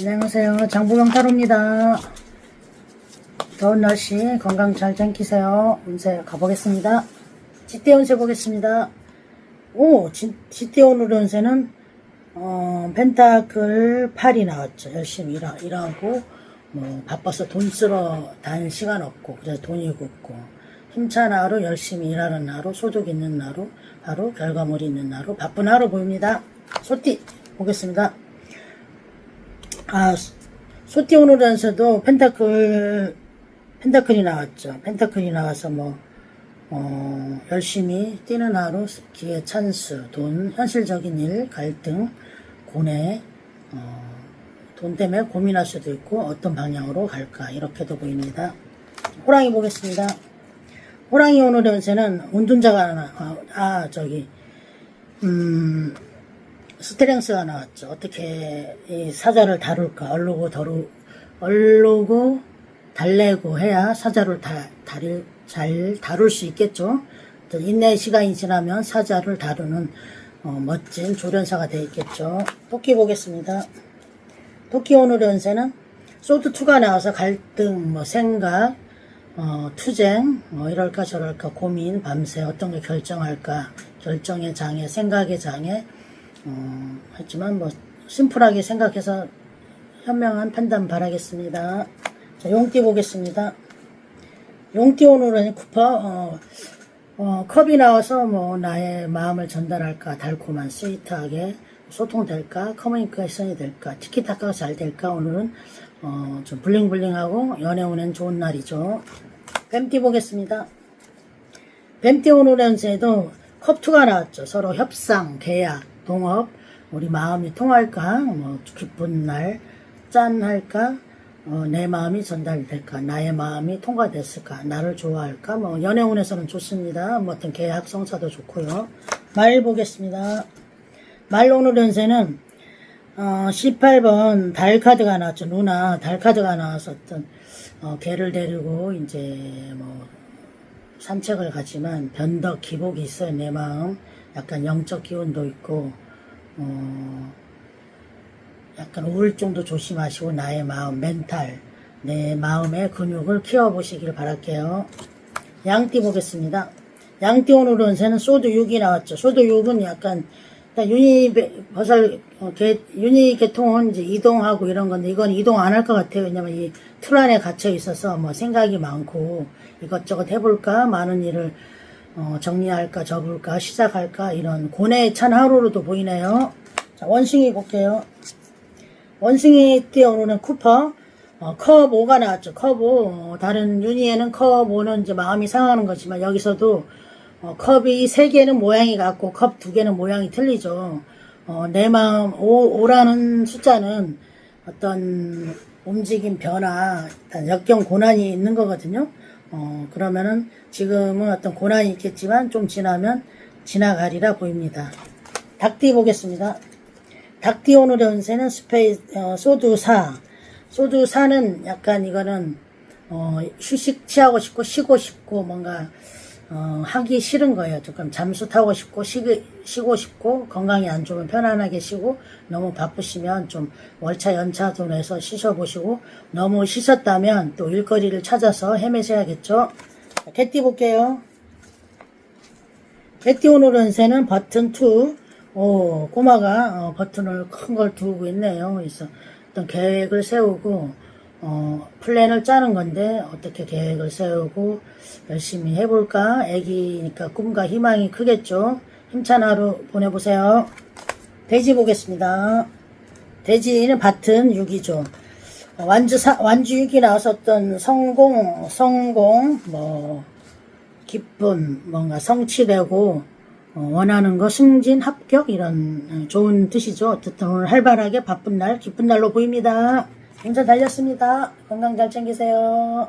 안녕하세요. 장부경 타로입니다. 더운 날씨 건강 잘 챙기세요. 운세 가보겠습니다. 지대 운세 보겠습니다. 오, 지, 지대 오늘 운세는 어, 펜타클 8이 나왔죠. 열심히 일하, 일하고 뭐 바빠서 돈 쓰러 다닐 시간 없고 그래서 돈이 굳고 힘찬 하루 열심히 일하는 하루 소득 있는 하루 하루 결과물이 있는 하루 바쁜 하루 보입니다. 소띠 보겠습니다. 아, 오늘에서도 펜타클, 펜타클이 나왔죠. 펜타클이 나와서 뭐, 어, 열심히 뛰는 하루, 기회, 찬스, 돈, 현실적인 일, 갈등, 고뇌, 어, 돈 때문에 고민할 수도 있고, 어떤 방향으로 갈까, 이렇게도 보입니다. 호랑이 보겠습니다. 호랑이 오늘의 운세는 운둔자가 아, 아, 저기, 음, 스트렝스가 나왔죠. 어떻게 이 사자를 다룰까? 얼르고 더루, 얼르고 달래고 해야 사자를 다, 다룰, 잘 다룰 수 있겠죠. 또 인내 시간이 지나면 사자를 다루는 어, 멋진 조련사가 되어 있겠죠. 토끼 보겠습니다. 토끼 오늘 연세는 소드2가 나와서 갈등, 뭐 생각, 어, 투쟁, 뭐 이럴까 저럴까 고민, 밤새 어떤 걸 결정할까, 결정의 장애, 생각의 장애, 어, 했지만 뭐 심플하게 생각해서 현명한 판단 바라겠습니다. 자, 용띠 보겠습니다. 용띠 오늘은 쿠퍼 어, 어, 컵이 나와서 뭐 나의 마음을 전달할까 달콤한 스위트하게 소통될까 커뮤니케이션이 될까 티키타카가 잘 될까 오늘은 어, 좀 블링블링하고 연애 운엔 좋은 날이죠. 뱀띠 보겠습니다. 뱀띠 오늘 연세에도 컵투가 나왔죠. 서로 협상, 계약, 동업, 우리 마음이 통할까, 뭐 기쁜 날, 짠할까, 어, 내 마음이 전달될까, 나의 마음이 통과됐을까, 나를 좋아할까, 뭐 연애운에서는 좋습니다. 뭐 어떤 계약 성사도 좋고요. 말 보겠습니다. 말 오늘 연세는 어, 18번 달 카드가 나왔죠. 누나 달 카드가 어떤 어, 개를 데리고 이제 뭐 산책을 가지만 변덕 기복이 있어요 내 마음 약간 영적 기운도 있고 어 약간 우울증도 조심하시고 나의 마음 멘탈 내 마음의 근육을 키워보시길 바랄게요. 양띠 보겠습니다. 양띠 오늘 운세는 소드 6이 나왔죠. 소드 6은 약간 유니 버설 어, 개, 유니 계통은 이제 이동하고 이런 건데 이건 이동 안 할 것 같아요. 왜냐면 이 틀 안에 갇혀 있어서 뭐 생각이 많고 이것저것 해볼까 많은 일을 어, 정리할까 접을까 시작할까 이런 고뇌에 찬 하루로도 보이네요. 자 원숭이 볼게요. 원숭이 때 오늘은 쿠퍼 어, 컵 5가 나왔죠. 컵 5. 어, 다른 유니에는 컵 5는 이제 마음이 상하는 거지만 여기서도 어, 컵이 3개는 모양이 같고 컵 2개는 모양이 틀리죠. 어, 내 마음 5, 5라는 숫자는 어떤 움직임 변화, 역경 고난이 있는 거거든요. 어, 그러면은 지금은 어떤 고난이 있겠지만 좀 지나면 지나가리라 보입니다. 닭띠 보겠습니다. 닭띠 오늘의 운세는 스페이, 어, 소드 4. 소드 4는 약간 이거는, 어, 휴식 취하고 싶고, 쉬고 싶고, 뭔가, 어, 하기 싫은 거예요. 조금 잠수 타고 싶고, 쉬기, 쉬고 싶고, 건강이 안 좋으면 편안하게 쉬고, 너무 바쁘시면 좀 월차 연차 도 내서 쉬셔보시고, 너무 쉬셨다면 또 일거리를 찾아서 헤매셔야겠죠. 자, 개띠 볼게요. 개띠 오늘 운세는 버튼 2. 오, 꼬마가 어, 버튼을 큰 걸 두고 있네요. 그래서 어떤 계획을 세우고 어, 플랜을 짜는 건데 어떻게 계획을 세우고 열심히 해볼까? 애기니까 꿈과 희망이 크겠죠. 힘찬 하루 보내보세요. 돼지 보겠습니다. 돼지는 밭은 6이죠. 완주 사, 완주 6이 나왔었던 성공, 성공, 뭐 기쁨, 뭔가 성취되고 어, 원하는 거 승진, 합격 이런 어, 좋은 뜻이죠. 어쨌든 오늘 활발하게 바쁜 날, 기쁜 날로 보입니다. 행사 달렸습니다. 건강 잘 챙기세요.